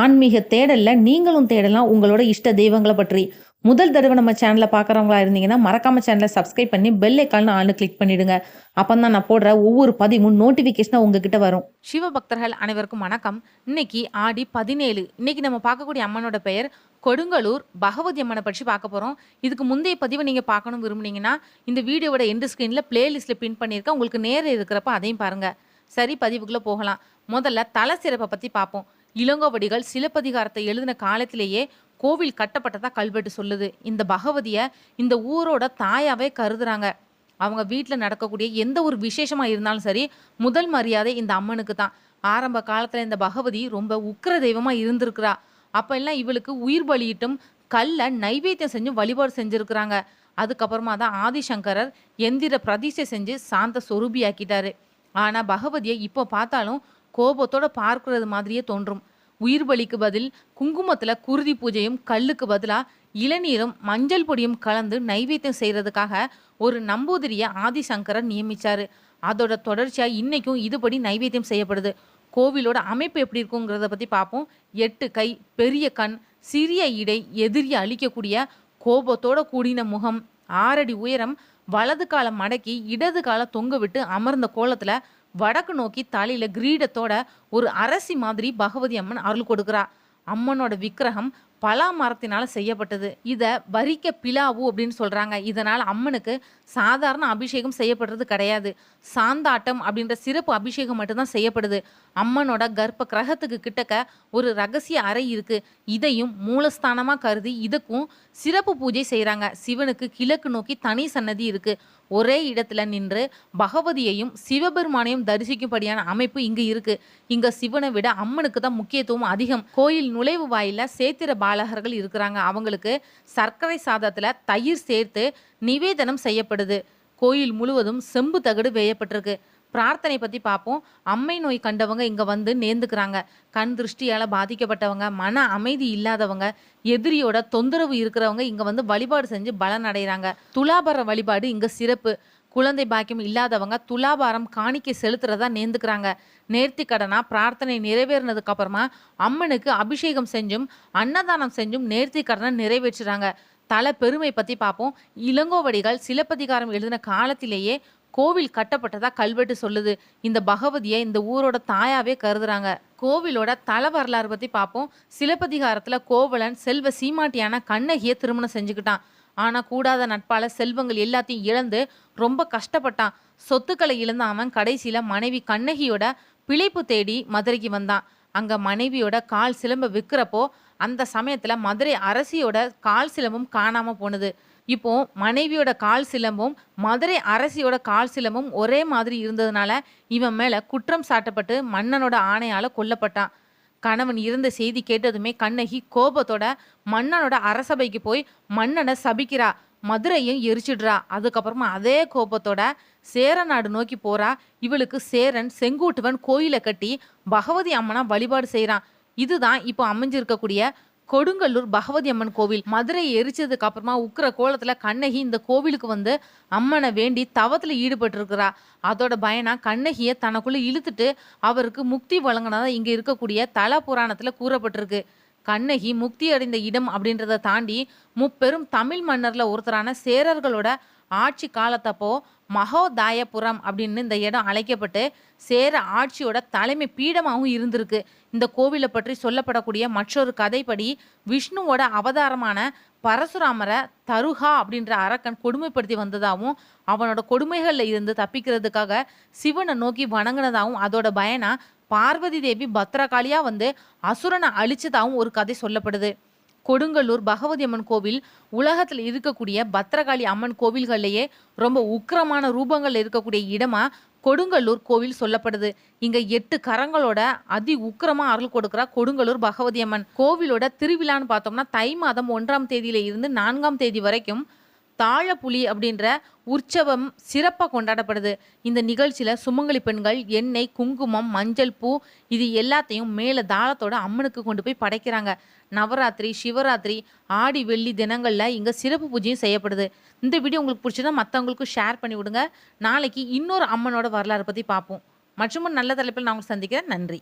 ஆன்மீக தேடல்ல நீங்களும் தேடலாம். உங்களோட இஷ்ட தெய்வங்களை பற்றி. முதல் தடவை நம்ம சேனலை பார்க்குறவங்களா இருந்தீங்கன்னா மறக்காம சேனலை சப்ஸ்கிரைப் பண்ணி பெல் ஐக்கால்னு ஆளு கிளிக் பண்ணிடுங்க. அப்போ தான் நான் போடுற ஒவ்வொரு பதிவும் நோட்டிஃபிகேஷனாக உங்ககிட்ட வரும். சிவபக்தர்கள் அனைவருக்கும் வணக்கம். இன்னைக்கு ஆடி பதினேழு. இன்னைக்கு நம்ம பார்க்கக்கூடிய அம்மனோட பெயர் கொடுங்கலூர் பகவதி அம்மனை பற்றி பார்க்க போகிறோம் இதுக்கு முந்தைய பதிவை நீங்கள் பார்க்கணும் விரும்புனீங்கன்னா இந்த வீடியோவோட எண்டு ஸ்க்ரீனில் பிளேலிஸ்ட்டில் பின் பண்ணியிருக்கேன். உங்களுக்கு நேரம் இருக்கிறப்ப அதையும் பாருங்கள் சரி பதிவுக்குள்ளே போகலாம். முதல்ல தலை சிறப்பை பற்றி பார்ப்போம். இளங்கோவடிகள் சிலப்பதிகாரத்தை எழுதின காலத்திலேயே கோவில் கட்டப்பட்டதா கல்வெட்டு சொல்லுது. இந்த பகவதியை இந்த ஊரோட தாயாவே கருதுறாங்க. அவங்க வீட்டில் நடக்கக்கூடிய எந்த ஒரு விசேஷமா இருந்தாலும் சரி முதல் மரியாதை இந்த அம்மனுக்கு தான். ஆரம்ப காலத்துல இந்த பகவதி ரொம்ப உக்கிர தெய்வமா இருந்திருக்கிறா. அப்ப எல்லாம் இவளுக்கு உயிர் பலியிட்டும் கல்ல நைவேத்தியம் செஞ்சும் வழிபாடு செஞ்சிருக்கிறாங்க. அதுக்கப்புறமா தான் ஆதிசங்கரர் எந்திர பிரதிஷ்டை செஞ்சு சாந்த சொரூபியாக்கிட்டாரு. ஆனா பகவதியை இப்போ பார்த்தாலும் கோபத்தோட பார்க்கிறது மாதிரியே தோன்றும். உயிர் பலிக்கு பதில் குங்குமத்துல குருதி பூஜையும் கல்லுக்கு பதிலா இளநீரும் மஞ்சள் பொடியும் கலந்து நைவேத்தியம் செய்யறதுக்காக ஒரு நம்பூதிரிய ஆதிசங்கரன் நியமிச்சாரு. அதோட தொடர்ச்சியா இன்னைக்கும் இதுபடி நைவேத்தியம் செய்யப்படுது. கோவிலோட அமைப்பு எப்படி இருக்குங்கிறத பத்தி பார்ப்போம் எட்டு கை பெரிய கண் சிறிய இடை எதிரியை அழிக்கக்கூடிய கோபத்தோட கூடின முகம். ஆறடி உயரம் வலது காலை மடக்கி இடது காலை தொங்க விட்டு அமர்ந்த கோலத்துல வடக்கு நோக்கி தலையில கிரீடத்தோட ஒரு அரசி மாதிரி பகவதி அம்மன் அருள் கொடுக்குறா. அம்மனோட விக்கிரகம் பலா மரத்தினால செய்யப்பட்டது. இதை வரிக்க பிலாவு அப்படின்னு சொல்றாங்க. இதனால் அம்மனுக்கு சாதாரண அபிஷேகம் செய்யப்படுறது கிடையாது. சாந்தாட்டம் அப்படின்ற சிறப்பு அபிஷேகம் மட்டும்தான் செய்யப்படுது. அம்மனோட கர்ப்ப கிரகத்துக்கு கிட்டக்க ஒரு ரகசிய அறை இருக்கு. இதையும் மூலஸ்தானமாக கருதி இதுக்கும் சிறப்பு பூஜை செய்கிறாங்க சிவனுக்கு கிழக்கு நோக்கி தனி சன்னதி இருக்கு. ஒரே இடத்துல நின்று பகவதியையும் சிவபெருமானையும் தரிசிக்கும்படியான அமைப்பு இங்கு இருக்கு. இங்க சிவனை விட அம்மனுக்கு தான் முக்கியத்துவம் அதிகம். கோயில் நுழைவு வாயில சேத்திர பாலகர்கள் இருக்கிறாங்க. அவங்களுக்கு சர்க்கரை சாதத்தில் தயிர் சேர்த்து நிவேதனம் செய்யப்படுது. கோயில் முழுவதும் செம்பு தகடு வேயப்பட்டிருக்கு. பிரார்த்தனை பற்றி பார்ப்போம் அம்மை நோய் கண்டவங்க இங்கே வந்து நேர்ந்துக்கிறாங்க. கண் திருஷ்டியால் பாதிக்கப்பட்டவங்க மன அமைதி இல்லாதவங்க எதிரியோட தொந்தரவு இருக்கிறவங்க இங்கே வந்து வழிபாடு செஞ்சு பலன் அடைகிறாங்க துலாபர வழிபாடு இங்கே சிறப்பு. குழந்தை பாக்கியம் இல்லாதவங்க துலாபாரம் காணிக்கை செலுத்துறதா நேர்ந்துக்கிறாங்க. நேர்த்தி கடனா பிரார்த்தனை நிறைவேறினதுக்கு அப்புறமா அம்மனுக்கு அபிஷேகம் செஞ்சும் அன்னதானம் செஞ்சும் நேர்த்தி கடனை நிறைவேற்றுறாங்க. தல பெருமை பத்தி பார்ப்போம் இளங்கோவடிகள் சிலப்பதிகாரம் எழுதின காலத்திலேயே கோவில் கட்டப்பட்டதா கல்வெட்டு சொல்லுது. இந்த பகவதியை இந்த ஊரோட தாயாவே கருதுறாங்க. கோவிலோட தல வரலாறு பத்தி பார்ப்போம் சிலப்பதிகாரத்துல கோவலன் செல்வ சீமாட்டியான கண்ணகியை திருமணம் செஞ்சுக்கிட்டான். ஆனால் கூடாத நட்பால செல்வங்கள் எல்லாத்தையும் இழந்து ரொம்ப கஷ்டப்பட்டான். சொத்துக்களை இழந்த அவன் கடைசியில் மனைவி கண்ணகியோட பிழைப்பு தேடி மதுரைக்கு வந்தான். அங்கே மனைவியோட கால் சிலம்ப விற்கிறப்போ அந்த சமயத்தில் மதுரை அரசியோட கால் சிலம்பும் காணாமல் போனது. இப்போ மனைவியோட கால் சிலம்பும் மதுரை அரசியோட கால் சிலம்பும் ஒரே மாதிரி இருந்ததுனால இவன் மேலே குற்றம் சாட்டப்பட்டு மன்னனோட ஆணையால் கொல்லப்பட்டான். கணவன் இருந்த செய்தி கேட்டதுமே கண்ணகி கோபத்தோட மன்னனோட அரசபைக்கு போய் மன்னனை சபிக்கிறா மதுரையும் எரிச்சிடுறா. அதுக்கப்புறமா அதே கோபத்தோட சேர நாடு நோக்கி போறா. இவளுக்கு சேரன் செங்கூட்டுவன் கோயிலை கட்டி பகவதி அம்மனா வழிபாடு செய்கிறான் இதுதான் இப்போ அமைஞ்சிருக்கக்கூடிய கொடுங்கல்லூர் பகவதி அம்மன் கோவில் மதுரை எரிச்சதுக்கு அப்புறமா உக்கிர கோலத்துல கண்ணகி இந்த கோவிலுக்கு வந்து அம்மனை வேண்டி தவத்துல ஈடுபட்டிருக்கிறா. அதோட பயனா கண்ணகியை தனக்குள்ள இழுத்துட்டு அவருக்கு முக்தி வழங்கினதா இங்க இருக்கக்கூடிய தல புராணத்துல கூறப்பட்டிருக்கு. கண்ணகி முக்தி அடைந்த இடம் அப்படின்றத தாண்டி முப்பெரும் தமிழ் மன்னர்ல ஒருத்தரான சேரர்களோட ஆட்சி காலத்தப்போ மகோதாயபுரம் அப்படின்னு இந்த இடம் அழைக்கப்பட்டு சேர ஆட்சியோட தலைமை பீடமாகவும் இருந்திருக்கு. இந்த கோவிலை பற்றி சொல்லப்படக்கூடிய மற்றொரு கதைப்படி விஷ்ணுவோட அவதாரமான பரசுராமரை தருகா அப்படின்ற அரக்கன் கொடுமைப்படுத்தி வந்ததாகவும் அவனோட கொடுமைகளில் இருந்து தப்பிக்கிறதுக்காக சிவனை நோக்கி வணங்கினதாகவும் அதோட பயனா பார்வதி தேவி பத்ரகாளியாக வந்து அசுரனை அழிச்சதாகவும் ஒரு கதை சொல்லப்படுது. கொடுங்கல்லூர் பகவதி அம்மன் கோவில் உலகத்தில் இருக்கக்கூடிய பத்ரகாளி அம்மன் கோவில்கள்லேயே ரொம்ப உக்கிரமான ரூபங்கள் இருக்கக்கூடிய இடமா கொடுங்கல்லூர் கோவில் சொல்லப்படுது. இங்க எட்டு கரங்களோட அதி உக்கிரமா அருள் கொடுக்குறா கொடுங்கல்லூர் பகவதி அம்மன். கோவிலோட திருவிழான்னு பார்த்தோம்னா தை மாதம் ஒன்றாம் தேதியில இருந்து நான்காம் தேதி வரைக்கும் தாழப்புலி அப்படின்ற உற்சவம் சிறப்பாக கொண்டாடப்படுது. இந்த நிகழ்ச்சியில் சுமங்கலி பெண்கள் எண்ணெய் குங்குமம் மஞ்சள் பூ இது எல்லாத்தையும் மேலே தாளத்தோட அம்மனுக்கு கொண்டு போய் படைக்கிறாங்க. நவராத்திரி சிவராத்திரி ஆடி வெள்ளி தினங்களில் இங்கே சிறப்பு பூஜையும் செய்யப்படுது. இந்த வீடியோ உங்களுக்கு பிடிச்சதா மற்றவங்களுக்கும் ஷேர் பண்ணி விடுங்க. நாளைக்கு இன்னொரு அம்மனோட வரலாறு பற்றி பார்ப்போம். மற்றும் நல்ல தலைப்பில் நான் உங்களுக்கு சந்திக்கிறேன். நன்றி.